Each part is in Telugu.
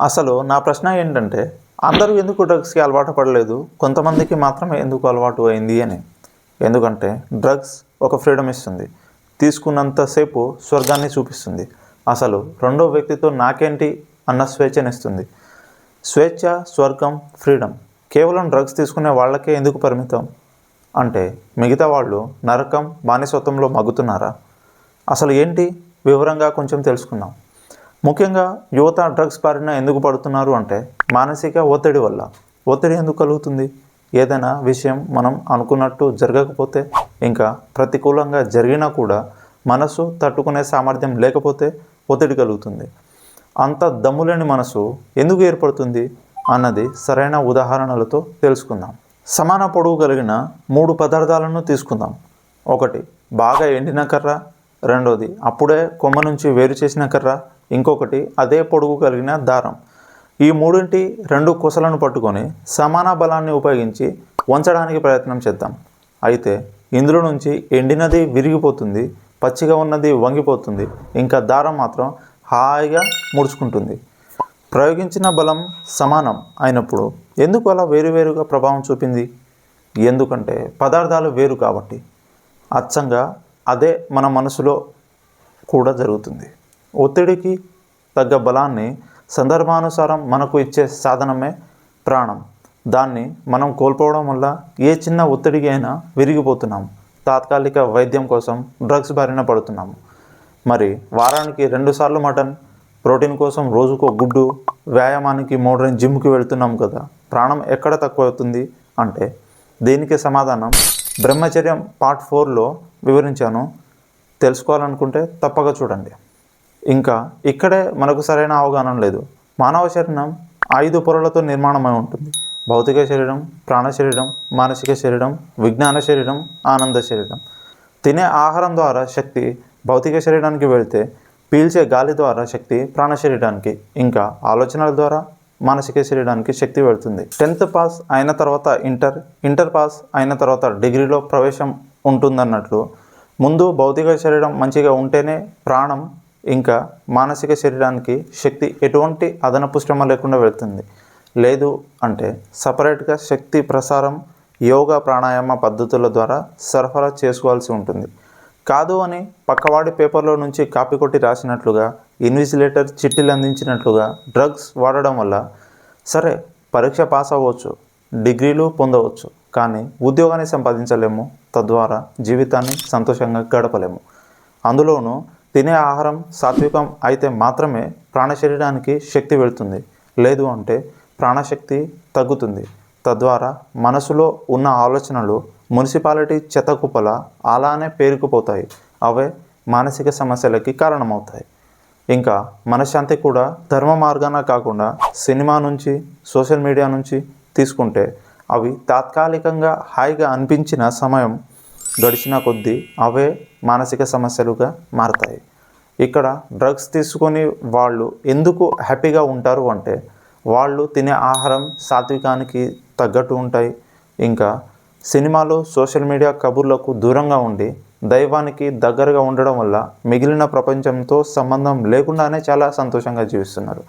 అసలు నా ప్రశ్న ఏంటంటే అందరూ ఎందుకు డ్రగ్స్కి అలవాటు పడలేదు? కొంతమందికి మాత్రమే ఎందుకు అలవాటు అయింది అని. ఎందుకంటే డ్రగ్స్ ఒక ఫ్రీడమ్ ఇస్తుంది. తీసుకున్నంతసేపు స్వర్గాన్ని చూపిస్తుంది. అసలు రెండో వ్యక్తితో నాకేంటి అన్న స్వేచ్ఛనిస్తుంది. స్వేచ్ఛ స్వర్గం ఫ్రీడమ్ కేవలం డ్రగ్స్ తీసుకునే వాళ్ళకే ఎందుకు పరిమితం? అంటే మిగతా వాళ్ళు నరకం బానిసత్వంలో మగ్గుతున్నారా? అసలు ఏంటి? వివరంగా కొంచెం తెలుసుకుందాం. ముఖ్యంగా యువత డ్రగ్స్ బారిన ఎందుకు పడుతున్నారు అంటే మానసిక ఒత్తిడి వల్ల. ఒత్తిడి ఎందుకు కలుగుతుంది? ఏదైనా విషయం మనం అనుకున్నట్టు జరగకపోతే ఇంకా ప్రతికూలంగా జరిగినా కూడా మనసు తట్టుకునే సామర్థ్యం లేకపోతే ఒత్తిడి కలుగుతుంది. అంత దమ్ములేని మనసు ఎందుకు ఏర్పడుతుంది? అన్నది సరైన ఉదాహరణలతో తెలుసుకుందాం. సమాన పొడవు కలిగిన మూడు పదార్థాలను తీసుకుందాం. ఒకటి బాగా ఎండిన కర్ర. రెండోది అప్పుడే కొమ్మ నుంచి వేరు చేసిన కర్ర. ఇంకొకటి అదే పొడుగు కలిగిన దారం. ఈ మూడింటి రెండు కుసలను పట్టుకొని సమాన బలాన్ని ఉపయోగించి వంచడానికి ప్రయత్నం చేద్దాం. అయితే ఇందులో నుంచి ఎండినది విరిగిపోతుంది పచ్చిగా ఉన్నది వంగిపోతుంది ఇంకా దారం మాత్రం హాయిగా ముడుచుకుంటుంది. ప్రయోగించిన బలం సమానం అయినప్పుడు ఎందుకు అలా వేరువేరుగా ప్రభావం చూపింది? ఎందుకంటే పదార్థాలు వేరు కాబట్టి. అచ్చంగా అదే మన మనసులో కూడా జరుగుతుంది. ఒత్తిడికి తగ్గ బలాన్ని సందర్భానుసారం మనకు ఇచ్చే సాధనమే ప్రాణం. దాన్ని మనం కోల్పోవడం వల్ల ఏ చిన్న ఒత్తిడికి అయినా విరిగిపోతున్నాం. తాత్కాలిక వైద్యం కోసం డ్రగ్స్ బారిన పడుతున్నాము మరి వారానికి రెండుసార్లు మటన్ ప్రోటీన్ కోసం రోజుకో గుడ్డు వ్యాయామానికి మోడర్న్ జిమ్కి వెళ్తున్నాం కదా ప్రాణం ఎక్కడ తక్కువ అవుతుంది అంటే దీనికి సమాధానం? బ్రహ్మచర్యం పార్ట్ ఫోర్లో వివరించాను. తెలుసుకోవాలనుకుంటే తప్పక చూడండి. ఇంకా ఇక్కడే మనకు సరైన అవగాహన లేదు. మానవ శరీరం ఐదు పొరలతో నిర్మాణమై ఉంటుంది. భౌతిక శరీరం ప్రాణ శరీరం మానసిక శరీరం విజ్ఞాన శరీరం ఆనంద శరీరం. తినే ఆహారం ద్వారా శక్తి భౌతిక శరీరానికి వెళ్తే పీల్చే గాలి ద్వారా శక్తి ప్రాణ శరీరానికి ఇంకా ఆలోచనల ద్వారా మానసిక శరీరానికి శక్తి వెళ్తుంది. టెన్త్ పాస్ అయిన తర్వాత ఇంటర్ ఇంటర్ పాస్ అయిన తర్వాత డిగ్రీలో ప్రవేశం ఉంటుందన్నట్లు ముందు భౌతిక శరీరం మంచిగా ఉంటేనే ప్రాణం ఇంకా మానసిక శరీరానికి శక్తి ఎటువంటి అదనపు శ్రమ లేకుండా వెళ్తుంది. లేదు అంటే సపరేట్గా శక్తి ప్రసారం యోగా ప్రాణాయామ పద్ధతుల ద్వారా సరఫరా చేసుకోవాల్సి ఉంటుంది. కాదు అని పక్కవాడి పేపర్లో నుంచి కాపీ కొట్టి రాసినట్లుగా ఇన్విజిలేటర్ చిట్టీలు అందించినట్లుగా డ్రగ్స్ వాడడం వల్ల సరే పరీక్ష పాస్ అవ్వచ్చు డిగ్రీలు పొందవచ్చు కానీ ఉద్యోగాన్ని సంపాదించలేము తద్వారా జీవితాన్ని సంతోషంగా గడపలేము. అందులోనూ తినే ఆహారం సాత్వికం అయితే మాత్రమే ప్రాణశరీరానికి శక్తి వెళుతుంది. లేదు అంటే ప్రాణశక్తి తగ్గుతుంది. తద్వారా మనసులో ఉన్న ఆలోచనలు మున్సిపాలిటీ చెత్తకుప్పల అలానే పేరుకుపోతాయి. అవే మానసిక సమస్యలకి కారణమవుతాయి. ఇంకా మనశ్శాంతి కూడా ధర్మ మార్గాన కాకుండా సినిమా నుంచి సోషల్ మీడియా నుంచి తీసుకుంటే అవి తాత్కాలికంగా హాయిగా అనిపించిన సమయం గడిచిన కొద్దీ అవే మానసిక సమస్యలుగా మారతాయి. ఇక్కడ డ్రగ్స్ తీసుకొని వాళ్ళు ఎందుకు హ్యాపీగా ఉంటారు అంటే వాళ్ళు తినే ఆహారం సాత్వికానికి తగ్గట్టు ఉంటాయి. ఇంకా సినిమాలు సోషల్ మీడియా కబుర్లకు దూరంగా ఉండి దైవానికి దగ్గరగా ఉండడం వల్ల మిగిలిన ప్రపంచంతో సంబంధం లేకుండానే చాలా సంతోషంగా జీవిస్తున్నారు.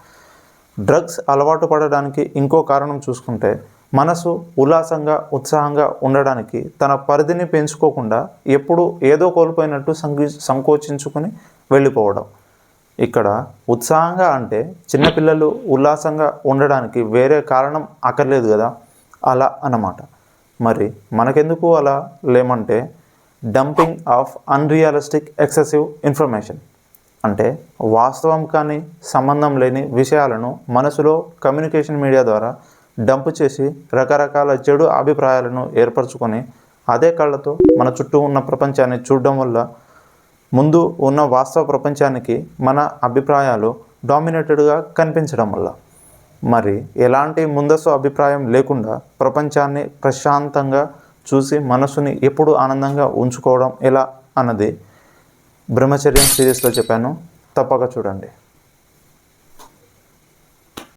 డ్రగ్స్ అలవాటు పడడానికి ఇంకో కారణం చూసుకుంటే మనసు ఉల్లాసంగా ఉత్సాహంగా ఉండడానికి తన పరిధిని పెంచుకోకుండా ఎప్పుడు ఏదో కోల్పోయినట్టు సంకి సంకోచించుకుని వెళ్ళిపోవడం. ఇక్కడ ఉత్సాహంగా అంటే చిన్నపిల్లలు ఉల్లాసంగా ఉండడానికి వేరే కారణం అక్కర్లేదు కదా? అలా అన్నమాట. మరి మనకెందుకు అలా లేమంటే dumping of unrealistic excessive information. అంటే వాస్తవం కానీ సంబంధం లేని విషయాలను మనసులో కమ్యూనికేషన్ మీడియా ద్వారా డంప్ చేసి రకరకాల చెడు అభిప్రాయాలను ఏర్పరచుకొని అదే కళ్ళతో మన చుట్టూ ఉన్న ప్రపంచాన్ని చూడడం వల్ల ముందు ఉన్న వాస్తవ ప్రపంచానికి మన అభిప్రాయాలు డామినేటెడ్గా కనిపించడం వల్ల. మరి ఎలాంటి ముందస్తు అభిప్రాయం లేకుండా ప్రపంచాన్ని ప్రశాంతంగా చూసి మనసుని ఎప్పుడు ఆనందంగా ఉంచుకోవడం ఎలా అన్నది బ్రహ్మచర్యం సిరీస్లో చెప్పాను. తప్పక చూడండి.